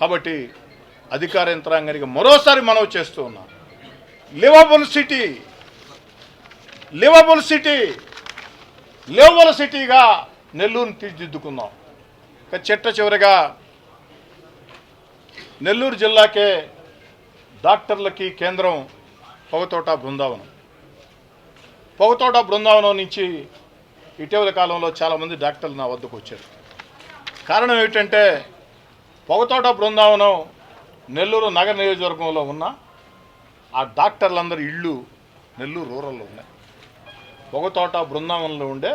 కాబట్టి అధికార యంత్రాంగానికి మరోసారి మనవి చేస్తూ ఉన్నాం. Livable city livable city livable సిటీగా నెల్లూరుని తీర్చిదిద్దుకుందాం. ఇక చెట్ట చివరిగా నెల్లూరు జిల్లాకే డాక్టర్లకి కేంద్రం పొగతోట బృందావనం. పొగతోట బృందావనం నుంచి ఇటీవల కాలంలో చాలామంది డాక్టర్లు నా వద్దకు వచ్చారు. కారణం ఏమిటంటే పొగతోట బృందావనం నెల్లూరు నగర నియోజకవర్గంలో ఉన్న ఆ డాక్టర్లందరి ఇళ్ళు నెల్లూరు రూరల్లో ఉన్నాయి. పొగతోట బృందావనంలో ఉండే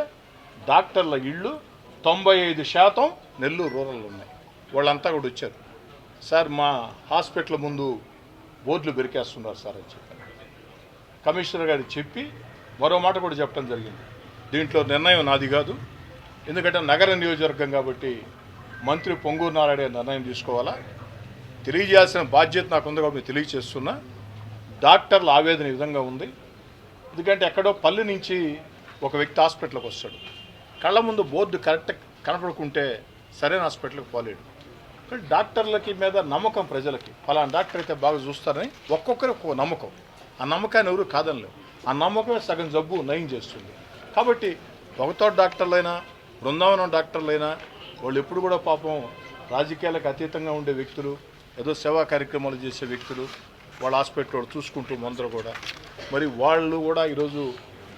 డాక్టర్ల ఇళ్ళు తొంభై ఐదు శాతం నెల్లూరు రూరల్లో ఉన్నాయి. వాళ్ళంతా కూడా వచ్చారు. సార్ మా హాస్పిటల్ ముందు బోర్డులు బెరికేస్తున్నారు సార్ అని చెప్పారు. కమిషనర్ గారు చెప్పి మరో మాట కూడా చెప్పడం జరిగింది. దీంట్లో నిర్ణయం నాది కాదు. ఎందుకంటే నగర నియోజకవర్గం కాబట్టి మంత్రి పొంగూరు నారాయణ నిర్ణయం తీసుకోవాలా? తెలియజేయాల్సిన బాధ్యత నాకు ఉంది కాబట్టి తెలియజేస్తున్నా డాక్టర్ల ఆవేదన ఈ విధంగా ఉంది. ఎందుకంటే ఎక్కడో పల్లె నుంచి ఒక వ్యక్తి హాస్పిటల్కి వస్తాడు. కళ్ళ ముందు బోర్డు కరెక్ట్ కనపడుకుంటే సరైన హాస్పిటల్కి పోలేడు. కానీ డాక్టర్లకి మీద నమ్మకం ప్రజలకి. ఫలానా డాక్టర్ అయితే బాగా చూస్తారని ఒక్కొక్కరు ఒక్కో నమ్మకం. ఆ నమ్మకాన్ని ఎవరు కాదనలేవు ఆ నమ్మకమే సగం జబ్బు నయం చేస్తుంది. కాబట్టి ఒకతో డాక్టర్లైనా బృందావనం డాక్టర్లైనా వాళ్ళు ఎప్పుడు కూడా పాపం రాజకీయాలకు అతీతంగా ఉండే వ్యక్తులు ఏదో సేవా కార్యక్రమాలు చేసే వ్యక్తులు వాళ్ళ హాస్పిటల్ వాళ్ళు చూసుకుంటూ ముందర కూడా. మరి వాళ్ళు కూడా ఈరోజు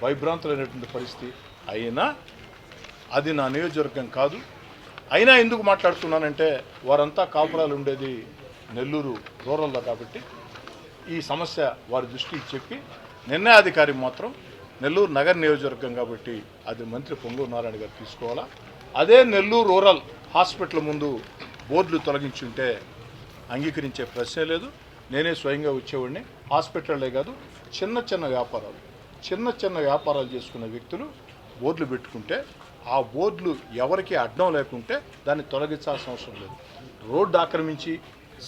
వైభ్రాంతులైనటువంటి పరిస్థితి. అయినా అది నా నియోజకవర్గం కాదు. అయినా ఎందుకు మాట్లాడుతున్నానంటే వారంతా కాపురాలు ఉండేది నెల్లూరు రూరల్లో కాబట్టి ఈ సమస్య వారి దృష్టికి చెప్పి నిర్ణయాధికారి మాత్రం నెల్లూరు నగర నియోజకవర్గం కాబట్టి అది మంత్రి పొంగూరు నారాయణ గారు తీసుకోవాలా? అదే నెల్లూరు రూరల్ హాస్పిటల్ ముందు బోర్డులు తొలగించుంటే అంగీకరించే ప్రశ్నే లేదు. నేనే స్వయంగా వచ్చేవాడిని. హాస్పిటల్లే కాదు చిన్న చిన్న వ్యాపారాలు చిన్న చిన్న వ్యాపారాలు చేసుకున్న వ్యక్తులు బోర్డులు పెట్టుకుంటే ఆ బోర్డులు ఎవరికి అడ్డం లేకుంటే దాన్ని తొలగించాల్సిన అవసరం లేదు. రోడ్డు ఆక్రమించి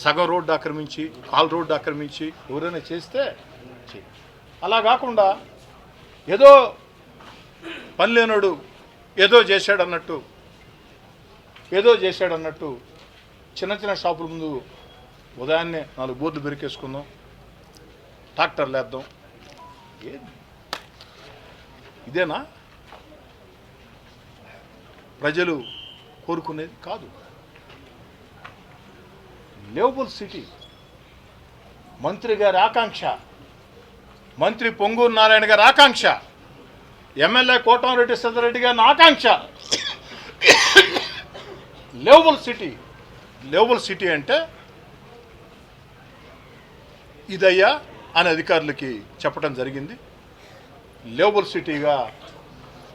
సగం రోడ్డు ఆక్రమించి కాల్ రోడ్డు ఆక్రమించి ఎవరైనా చేస్తే అలా కాకుండా ఏదో పని లేనోడు ఏదో చేశాడన్నట్టు ఏదో చేశాడన్నట్టు చిన్న చిన్న షాపుల ముందు ఉదయాన్నే నాలుగు బోర్డులు బెరికేసుకుందాం ట్రాక్టర్ లేద్దాం ఏది ఇదేనా? ప్రజలు కోరుకునేది కాదు. Livable city. మంత్రి గారి ఆకాంక్ష. మంత్రి పొంగూరు నారాయణ గారి ఆకాంక్ష. ఎమ్మెల్యే కోటంరెడ్డి సిద్ధారెడ్డి గారి ఆకాంక్ష. లేవబుల్ సిటీ. లేవబుల్ సిటీ అంటే ఇదయ్యా అని అధికారులకి చెప్పడం జరిగింది. లేవబుల్ సిటీగా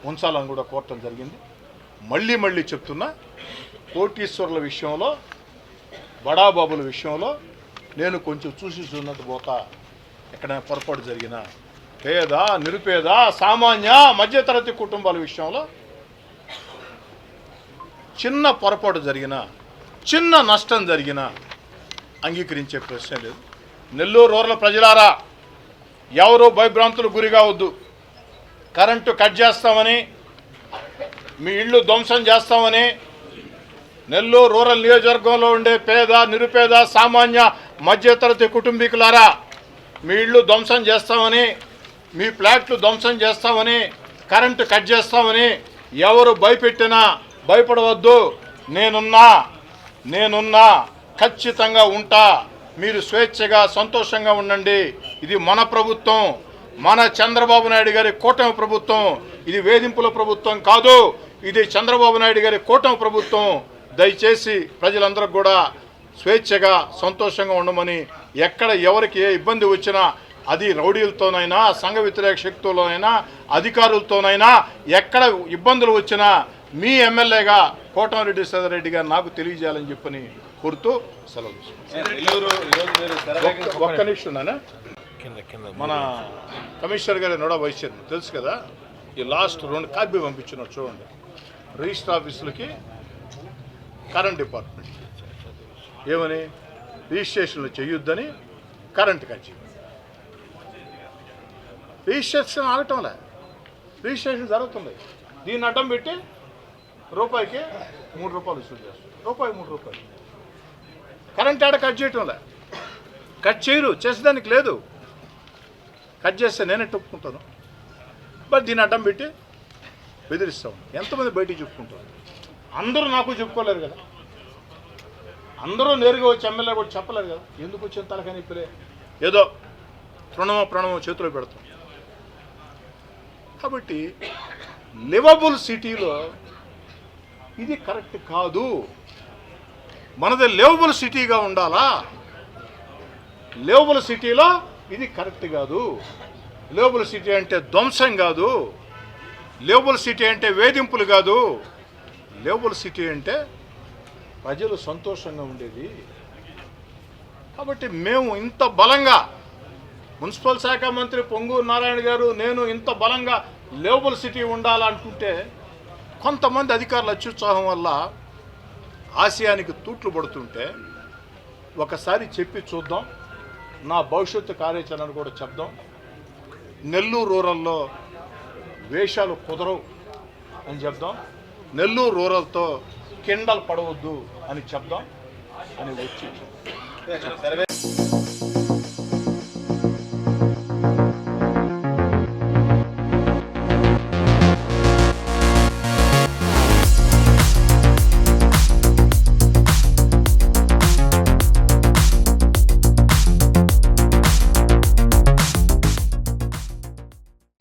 ఉంచాలని కూడా కోరటం జరిగింది. మళ్ళీ మళ్ళీ చెప్తున్నా కోటీశ్వరుల విషయంలో బడాబాబుల విషయంలో నేను కొంచెం చూసి చూసినట్టు పోతా. ఎక్కడైనా పొరపాటు జరిగిన పేద నిరుపేద సామాన్య మధ్యతరగతి కుటుంబాల విషయంలో చిన్న పొరపాటు జరిగిన చిన్న నష్టం జరిగిన అంగీకరించే ప్రశ్న లేదు. నెల్లూరు రూరల్ ప్రజలారా ఎవరు భయభ్రాంతులు గురి కావద్దు. కరెంటు కట్ చేస్తామని మీ ఇళ్ళు ధ్వంసం చేస్తామని నెల్లూరు రూరల్ నియోజకవర్గంలో ఉండే పేద నిరుపేద సామాన్య మధ్యతరగతి కుటుంబీకులారా మీ ఇళ్ళు ధ్వంసం చేస్తామని మీ ఫ్లాట్లు ధ్వంసం చేస్తామని కరెంటు కట్ చేస్తామని ఎవరు భయపెట్టినా భయపడవద్దు. నేనున్నా నేనున్నా ఖచ్చితంగా ఉంటా. మీరు స్వేచ్ఛగా సంతోషంగా ఉండండి. ఇది మన ప్రభుత్వం. మన చంద్రబాబు నాయుడు గారి కూటమి ప్రభుత్వం. ఇది వేధింపుల ప్రభుత్వం కాదు. ఇది చంద్రబాబు నాయుడు గారి కూటమి ప్రభుత్వం. దయచేసి ప్రజలందరూ కూడా స్వేచ్ఛగా సంతోషంగా ఉండమని ఎక్కడ ఎవరికి ఏ ఇబ్బంది వచ్చినా అది రౌడీలతోనైనా సంఘ వ్యతిరేక శక్తులనైనా అధికారులతోనైనా ఎక్కడ ఇబ్బందులు వచ్చినా మీ ఎమ్మెల్యేగా కోటమిరెడ్డి సదరెడ్డి గారు నాకు తెలియజేయాలని చెప్పని కోరుతూ సెలవు ఒక్క- నిమిషం నాన్న. కింద కింద మన కమిషనర్ గారి నోడా వైస్ చైర్మన్. తెలుసు కదా ఈ లాస్ట్ రెండు కాపీ పంపించున్నారు చూడండి. రిజిస్టర్ ఆఫీసులకి కరెంట్ డిపార్ట్మెంట్. ఏమని? రిజిస్ట్రేషన్లు చేయొద్దని కరెంట్ కచ్చి రిజిస్ట్రేషన్ ఆగటంలే. రిజిస్ట్రేషన్ జరుగుతుంది. దీన్ని అడ్డం పెట్టి రూపాయికి మూడు రూపాయలు వసూలు చేస్తారు రూపాయి మూడు రూపాయలు. కరెంట్ ఆడ కట్ చేయటంలే కట్ చేయరు చేసేదానికి లేదు. కట్ చేస్తే నేనే ఒప్పుకుంటాను బట్ దీన్ని అడ్డం పెట్టి బెదిరిస్తాం ఎంతమంది బయటికి చెప్పుకుంటారు? అందరూ నాకు చెప్పుకోలేరు కదా. అందరూ నేరుగా వచ్చి ఎమ్మెల్యే కూడా చెప్పలేరు కదా. ఎందుకు వచ్చిన తలకని ఇప్పుడే ఏదో తృణమో ప్రణమో చేతిలో పెడతాం. కాబట్టి లివబుల్ సిటీలో ఇది కరెక్ట్ కాదు. మనది లేవబుల్ సిటీగా ఉండాలా? లేవబుల్ సిటీలో ఇది కరెక్ట్ కాదు. లేవబుల్ సిటీ అంటే ధ్వంసం కాదు. లేవబుల్ సిటీ అంటే వేధింపులు కాదు. లేవబుల్ సిటీ అంటే ప్రజలు సంతోషంగా ఉండేది. కాబట్టి మేము ఇంత బలంగా మున్సిపల్ శాఖ మంత్రి పొంగూరు నారాయణ గారు నేను ఇంత బలంగా లేవబుల్ సిటీ ఉండాలనుకుంటే కొంతమంది అధికారుల అత్యుత్సాహం వల్ల ఆశయానికి తూట్లు పడుతుంటే ఒకసారి చెప్పి చూద్దాం. నా భవిష్యత్తు కార్యాచరణను కూడా చెప్దాం. నెల్లూరు రూరల్లో వేషాలు కుదరవు అని చెప్దాం. నెల్లూరు రూరల్తో కిండలు పడవద్దు అని చెప్దాం. అని వచ్చి